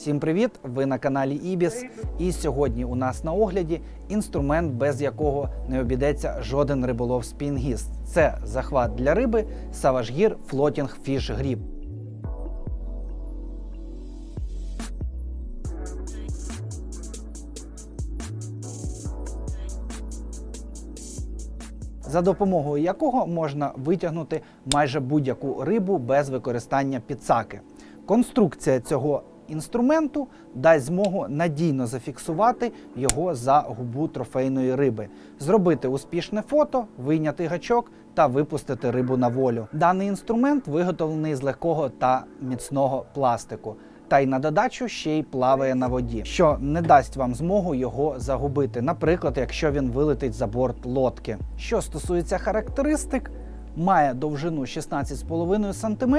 Всім привіт! Ви на каналі Ібіс. І сьогодні у нас на огляді інструмент, без якого не обійдеться жоден риболов спінгіст. Це захват для риби Savage Floating Fish Grip. за допомогою якого можна витягнути майже будь-яку рибу без використання підсаки. Конструкція цього інструменту дасть змогу надійно зафіксувати його за губу трофейної риби, зробити успішне фото, вийняти гачок та випустити рибу на волю. Даний інструмент виготовлений з легкого та міцного пластику. Та й на додачу ще й плаває на воді, що не дасть вам змогу його загубити, наприклад, якщо він вилетить за борт лодки. Що стосується характеристик, має довжину 16,5 см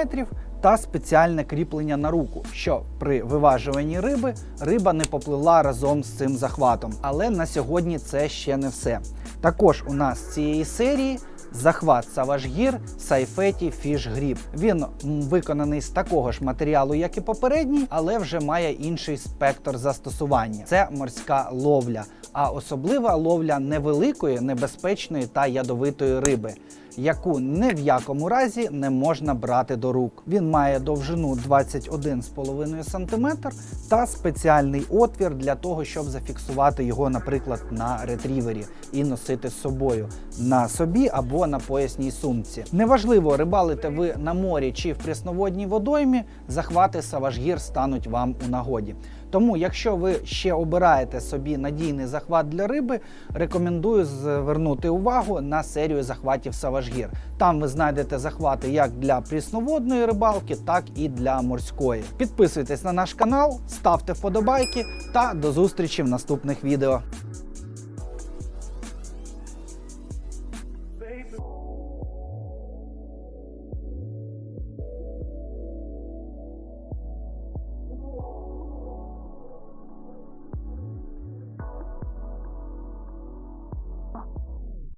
та спеціальне кріплення на руку, що при виважуванні риби риба не попливла разом з цим захватом. Але на сьогодні це ще не все. Також у нас цієї серії захват Gear Saifeti Fish Grip. Він виконаний з такого ж матеріалу, як і попередній, але вже має інший спектр застосування. Це морська ловля, а особлива ловля невеликої, небезпечної та ядовитої риби. Яку ні в якому разі не можна брати до рук. Він має довжину 21,5 см та спеціальний отвір для того, щоб зафіксувати його, наприклад, на ретрівері і носити з собою на собі або на поясній сумці. Неважливо, рибалите ви на морі чи в прісноводній водоймі, захвати саважгір стануть вам у нагоді. Тому, якщо ви ще обираєте собі надійний захват для риби, рекомендую звернути увагу на серію захватів Саважгір. Там ви знайдете захвати як для прісноводної рибалки, так і для морської. Підписуйтесь на наш канал, ставте вподобайки та до зустрічі в наступних відео.